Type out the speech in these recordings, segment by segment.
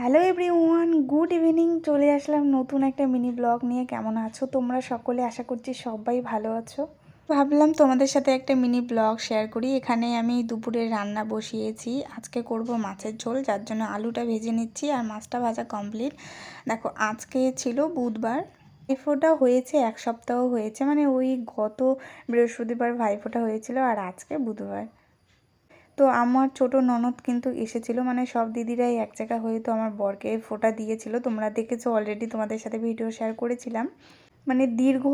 Hello everyone good evening চলে আসলাম নতুন একটা মিনি ব্লগ নিয়ে। কেমন আছো তোমরা সকলে? আশা করছি সবাই ভালো আছো। ভাবলাম তোমাদের সাথে একটা মিনি ব্লগ শেয়ার করি। এখানে আমি দুপুরে রান্না বসিয়েছি। আজকে করব মাছের ঝোল, যার জন্য আলুটা ভেজে নিচ্ছি আর মাছটা ভাজা কমপ্লিট দেখো, আজকে ছিল বুধবার। ভাইফোঁটা হয়েছে, এক সপ্তাহ হয়েছে। মানে ওই গত বৃহস্পতিবার ভাইফোঁটা হয়েছিল আর আজকে বুধবার। তো আমার ছোট ননদ কিন্তু এসেছিল মানে সব দিদিরাই এক জায়গা হয়ে তো আমার বরকে ফোটা দিয়েছিল। তোমরা দেখেছ অলরেডি তোমাদের সাথে ভিডিও শেয়ার করেছিলাম। মানে দীর্ঘ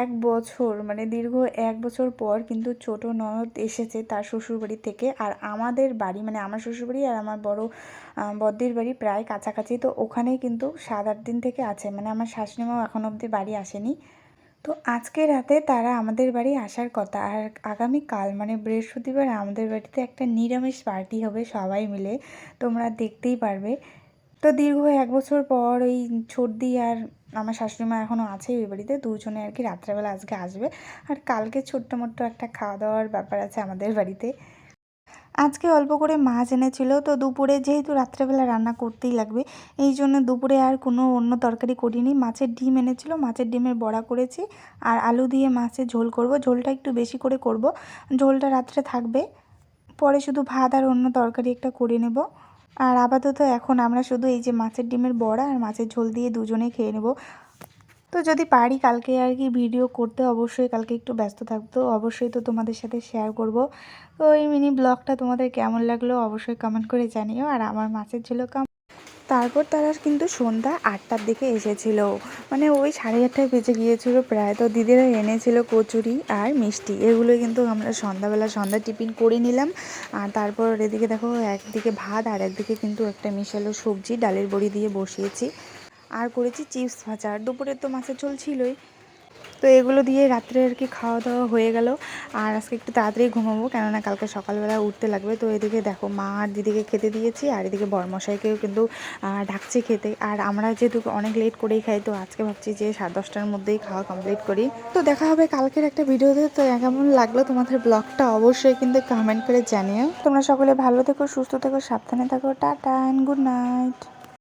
এক বছর মানে দীর্ঘ এক বছর পর কিন্তু ছোট ননদ এসেছে তার শ্বশুরবাড়ি থেকে। আর আমাদের বাড়ি মানে আমার শ্বশুরবাড়ি আর আমার বড় বদ্দির বাড়ি প্রায় কাছাকাছি, তো ওখানেই কিন্তু সাত আট দিন থেকে আছে। মানে আমার শাশুড়িমাও এখন অবধি বাড়ি আসেনি। তো আজকে রাতে তারা আমাদের বাড়ি আসার কথা। আর আগামীকাল মানে বৃহস্পতিবার, আমাদের বাড়িতে একটা নিরামিষ পার্টি হবে সবাই মিলে। তোমরা দেখতেই পারবে। তো দীর্ঘ এক বছর পর ওই ছর্দি আর আমার শাশুড়িমা এখনও আছে ওই বাড়িতে, দুজনে আর কি রাত্রেবেলা আজকে আসবে। আর কালকে ছোট্ট মোট্ট একটা খাওয়া দাওয়ার ব্যাপার আছে আমাদের বাড়িতে। আজকে অল্প করে মাছ এনেছিল, তো দুপুরে যেহেতু রাত্রেবেলা রান্না করতেই লাগবে, এই জন্য দুপুরে আর কোনো অন্য তরকারি করিনি। মাছের ডিম এনেছিল, মাছের ডিমের বড়া করেছি আর আলু দিয়ে মাছের ঝোল করব। ঝোলটা একটু বেশি করে করব, ঝোলটা রাত্রে থাকবে। পরে শুধু ভাত আর অন্য তরকারি একটা করে নেব। আর আপাতত এখন আমরা শুধু এই যে মাছের ডিমের বড়া আর মাছের ঝোল দিয়ে দুজনে খেয়ে নেব। তো যদি পারি কালকে আর কি ভিডিও করতে, অবশ্যই কালকে একটু ব্যস্ত থাকতো অবশ্যই তো তোমাদের সাথে শেয়ার করব। তো এই মিনি ব্লগটা তোমাদের কেমন লাগল অবশ্যই কমেন্ট করে জানিও। আর আমার মাছের ঝোল কাম, তারপর তারা কিন্তু সন্ধ্যা আটটার দিকে এসেছিল। মানে ওই সাড়ে আটটায় বেজে গিয়েছিল প্রায়। তো দিদিরা এনেছিল কচুরি আর মিষ্টি। এগুলো কিন্তু আমরা সন্ধ্যাবেলা সন্ধ্যা টিফিন করে নিলাম। আর তারপর এদিকে দেখো একদিকে ভাত আর একদিকে কিন্তু একটা মিশালো সবজি, ডালের বড়ি দিয়ে বসিয়েছি। আর করেছি চিপস ভাজা। আর দুপুরে তো মাছের ঝোল ছিলই। তো এগুলো দিয়ে রাত্রে আর কি খাওয়া দাওয়া হয়ে গেল। আর আজকে একটু তাড়াতাড়ি ঘুমাবো, কেননা কালকে সকালবেলা উঠতে লাগবে। তো এদিকে দেখো, মা আর দিদিকে খেতে দিয়েছি, আর এদিকে বরমশাইকেও কিন্তু ডাকছে খেতে। আর আমরা যেহেতু অনেক লেট করেই খাই, তো আজকে ভাবছি যে সাড়ে দশটার মধ্যেই খাওয়া কমপ্লিট করি। তো দেখা হবে কালকের একটা ভিডিওতে। তো কেমন লাগল তোমাদের ব্লগটা অবশ্যই কিন্তু কমেন্ট করে জানিও। তোমরা সকলে ভালো থেকো, সুস্থ থেকো, সাবধানে থাকো। Tata and good night